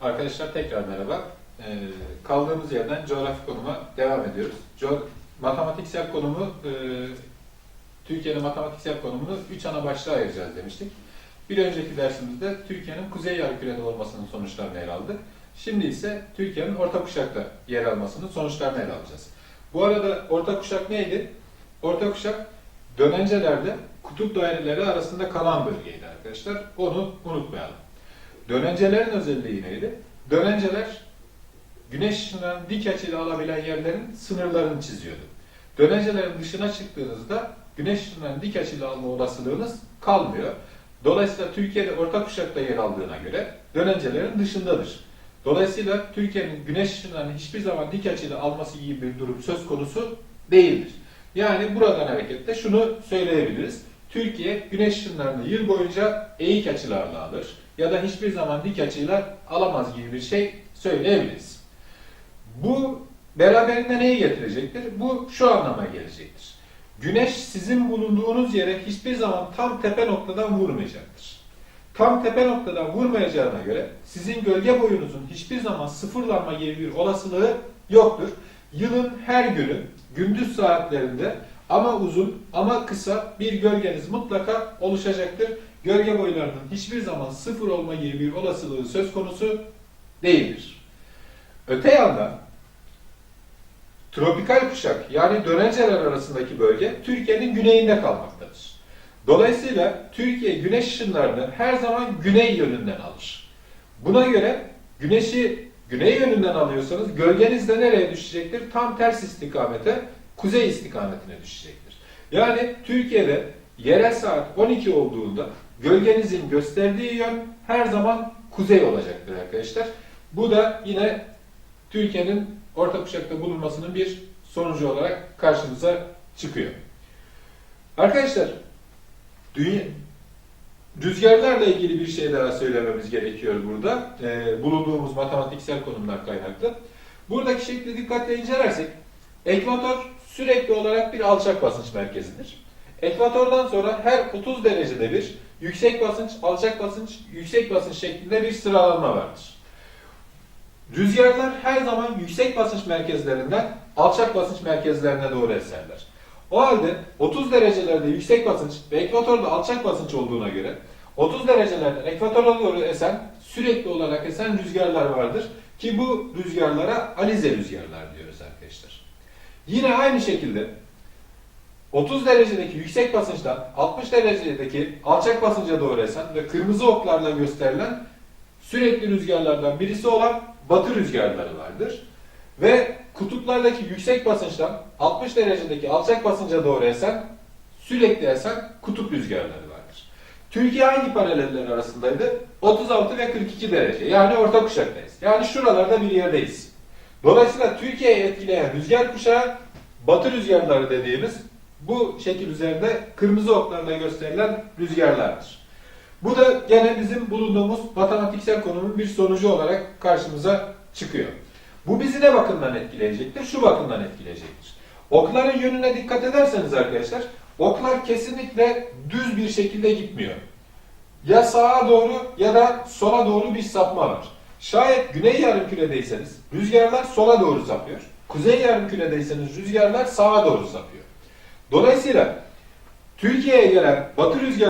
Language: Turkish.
Arkadaşlar tekrar merhaba. Ee, kaldığımız yerden coğrafi konuma devam ediyoruz. Co matematiksel konumu, e, Türkiye'nin matematiksel konumunu üç ana başlığa ayıracağız demiştik. Bir önceki dersimizde Türkiye'nin kuzey yarımkürede olmasının sonuçlarını ele aldık. Şimdi ise Türkiye'nin orta kuşakta yer almasının sonuçlarını ele alacağız. Bu arada orta kuşak neydi? Orta kuşak dönencelerde kutup daireleri arasında kalan bölgeydi arkadaşlar. Onu unutmayalım. Dönencelerin özelliği neydi? Dönenceler güneş ışınlarını dik açıyla alabilen yerlerin sınırlarını çiziyordu. Dönencelerin dışına çıktığınızda güneş ışınlarını dik açıyla alma olasılığınız kalmıyor. Dolayısıyla Türkiye'de orta kuşakta yer aldığına göre dönencelerin dışındadır. Dolayısıyla Türkiye'nin güneş ışınlarını hiçbir zaman dik açıyla alması gibi bir durum söz konusu değildir. Yani buradan hareketle şunu söyleyebiliriz. Türkiye güneş ışınlarını yıl boyunca eğik açılarla alır ya da hiçbir zaman dik açıyla alamaz gibi bir şey söyleyebiliriz. Bu beraberinde neyi getirecektir? Bu şu anlama gelecektir. Güneş sizin bulunduğunuz yere hiçbir zaman tam tepe noktadan vurmayacaktır. Tam tepe noktadan vurmayacağına göre sizin gölge boyunuzun hiçbir zaman sıfırlanma gibi bir olasılığı yoktur. Yılın her günü gündüz saatlerinde ama uzun ama kısa bir gölgeniz mutlaka oluşacaktır. Gölge boylarının hiçbir zaman sıfır olma gibi bir olasılığı söz konusu değildir. Öte yandan tropikal kuşak yani dönenceler arasındaki bölge Türkiye'nin güneyinde kalmaktadır. Dolayısıyla Türkiye güneş ışınlarını her zaman güney yönünden alır. Buna göre güneşi güney yönünden alıyorsanız gölgeniz de nereye düşecektir? Tam ters istikamete, kuzey istikametine düşecektir. Yani Türkiye'de yerel saat 12 olduğunda gölgenizin gösterdiği yön her zaman kuzey olacaktır arkadaşlar. Bu da yine Türkiye'nin orta kuşakta bulunmasının bir sonucu olarak karşımıza çıkıyor. Arkadaşlar, dünya, rüzgarlarla ilgili bir şey daha söylememiz gerekiyor burada. Ee, bulunduğumuz matematiksel konumlar kaynaklı. Buradaki şekli dikkatle incelersek, ekvator sürekli olarak bir alçak basınç merkezidir. Ekvatordan sonra her 30 derecede bir yüksek basınç, alçak basınç, yüksek basınç şeklinde bir sıralanma vardır. Rüzgarlar her zaman yüksek basınç merkezlerinden alçak basınç merkezlerine doğru eserler. O halde 30 derecelerde yüksek basınç ve ekvatorda alçak basınç olduğuna göre 30 derecelerden ekvatora doğru esen sürekli olarak esen rüzgarlar vardır. Ki bu rüzgarlara alize rüzgarlar diyoruz arkadaşlar. Yine aynı şekilde 30 derecedeki yüksek basınçtan 60 derecedeki alçak basınca doğru esen ve kırmızı oklarla gösterilen sürekli rüzgarlardan birisi olan batı rüzgarları vardır. Ve kutuplardaki yüksek basınçtan 60 derecedeki alçak basınca doğru esen sürekli esen kutup rüzgarları vardır. Türkiye hangi paraleller arasındaydı? 36 ve 42 derece. Yani orta kuşaktayız. Yani şuralarda bir yerdeyiz. Dolayısıyla Türkiye'yi etkileyen rüzgar kuşağı batı rüzgarları dediğimiz bu şekil üzerinde kırmızı oklarla gösterilen rüzgarlardır. Bu da gene bizim bulunduğumuz matematiksel konumun bir sonucu olarak karşımıza çıkıyor. Bu bizi ne bakımdan etkileyecektir? Şu bakımdan etkileyecektir. Okların yönüne dikkat ederseniz arkadaşlar, oklar kesinlikle düz bir şekilde gitmiyor. Ya sağa doğru ya da sola doğru bir sapma var. Şayet güney yarımküredeyseniz rüzgarlar sola doğru sapıyor. Kuzey yarımküredeyseniz rüzgarlar sağa doğru sapıyor. Dolayısıyla Türkiye'ye gelen batı rüzgar